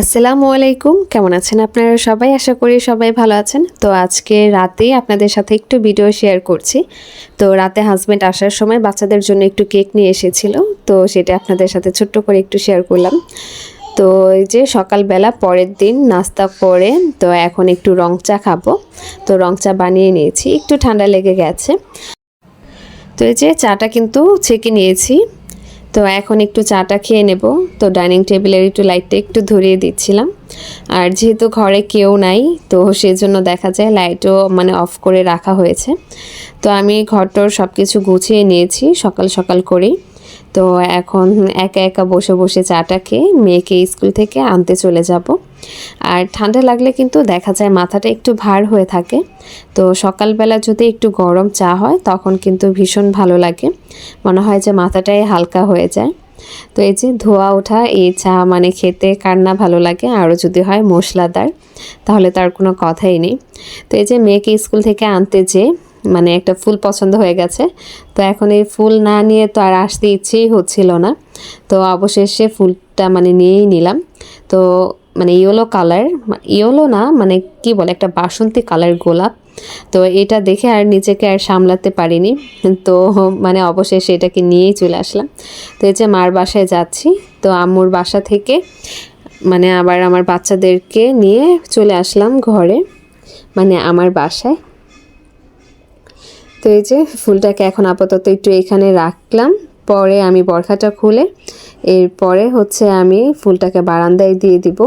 আসসালামু আলাইকুম। কেমন আছেন আপনারা সবাই? আশা করি সবাই ভালো আছেন। তো আজকে রাতেই আপনাদের সাথে একটু ভিডিও শেয়ার করছি। তো রাতে হাজব্যান্ড আসার সময় বাচ্চাদের জন্য একটু কেক নিয়ে এসেছিল। তো সেটা আপনাদের সাথে ছোট্ট করে একটু শেয়ার করলাম। তো এই যে সকালবেলা পরের দিন নাস্তা করে, তো এখন একটু রং চা খাব। তো রং চা বানিয়ে নিয়েছি। একটু ঠান্ডা লেগে গেছে। তো এই যে চাটা কিন্তু ছেঁকে নিয়েছি। তো এখন একটু চাটা খেয়ে নেব। তো ডাইনিং টেবিলের একটু লাইটটা একটু ধরিয়ে দিচ্ছিলাম। আর যেহেতু ঘরে কেউ নাই, তো সেজন্য দেখা যায় লাইটও মানে অফ করে রাখা হয়েছে। তো আমি ঘরটোর সব কিছু গুছিয়ে নিয়েছি সকাল সকাল করেই। তো এখন একা একা বসে বসে চাটা খেয়ে মেয়েকে স্কুল থেকে আনতে চলে যাব। আর ঠান্ডা লাগলে কিন্তু দেখা যায় মাথাটা একটু ভার হয়ে থাকে। তো সকালবেলা যদি একটু গরম চা হয়, তখন কিন্তু ভীষণ ভালো লাগে। মনে হয় যে মাথাটাই হালকা হয়ে যায়। তো এই যে ধোয়া ওঠা, এই চা মানে খেতে কার না ভালো লাগে, আরও যদি হয় মশলাদার, তাহলে তার কোনো কথাই নেই। তো এই যে মেয়েকে স্কুল থেকে আনতে যেয়ে মানে একটা ফুল পছন্দ হয়ে গেছে। তো এখন এই ফুল না নিয়ে তো আর আসতে ইচ্ছেই হচ্ছিল না। তো অবশেষে ফুলটা মানে নিয়েই নিলাম। তো মানে ইয়েলো কালার ইয়েলো না মানে কি বলে, একটা বাসন্তী কালার গোলাপ। তো এটা দেখে আর নিজেকে আর সামলাতে পারিনি। তো মানে অবশেষে এটাকে নিয়েই চলে আসলাম। তো এই যে মার বাসায় যাচ্ছি, তো আম্মুর বাসা থেকে মানে আবার আমার বাচ্চাদেরকে নিয়ে চলে আসলাম ঘরে মানে আমার বাসায়। তো এই যে ফুলটাকে এখন আপাতত একটু এখানে রাখলাম। পরে আমি বরখাটা খুলে, এরপরে হচ্ছে আমি ফুলটাকে বারান্দায় দিয়ে দিব।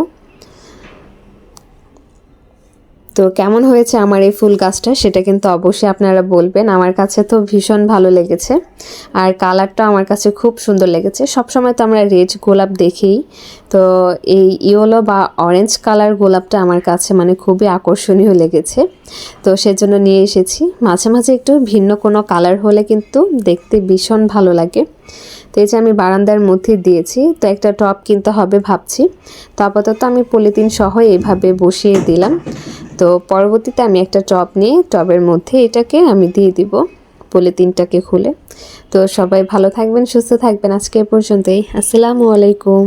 তো কেমন হয়েছে আমার এই ফুল গাছটা সেটা কিন্তু অবশ্যই আপনারা বলবেন। আমার কাছে তো ভীষণ ভালো লেগেছে আর কালারটা আমার কাছে খুব সুন্দর লেগেছে। সবসময় তো আমরা রেড গোলাপ দেখি। তো এই ইয়েলো বা অরেঞ্জ কালার গোলাপটা আমার কাছে মানে খুবই আকর্ষণীয় লেগেছে। তো সেজন্য নিয়ে এসেছি। মাঝে মাঝে একটু ভিন্ন কোনো কালার হলে কিন্তু দেখতে ভীষণ ভালো লাগে। তো এই যে আমি বারান্দার মধ্যে দিয়েছি, তো একটা টপ কিনতে হবে ভাবছি। তো আপাতত আমি পলিথিন সহ এইভাবে বসিয়ে দিলাম। তো পরবর্তীতে আমি একটা টব নিয়ে টবের মধ্যে এটাকে আমি দিয়ে দিব পলিথিনটাকে খুলে। তো সবাই ভালো থাকবেন, সুস্থ থাকবেন আজকে পর্যন্তই। আসসালামু আলাইকুম।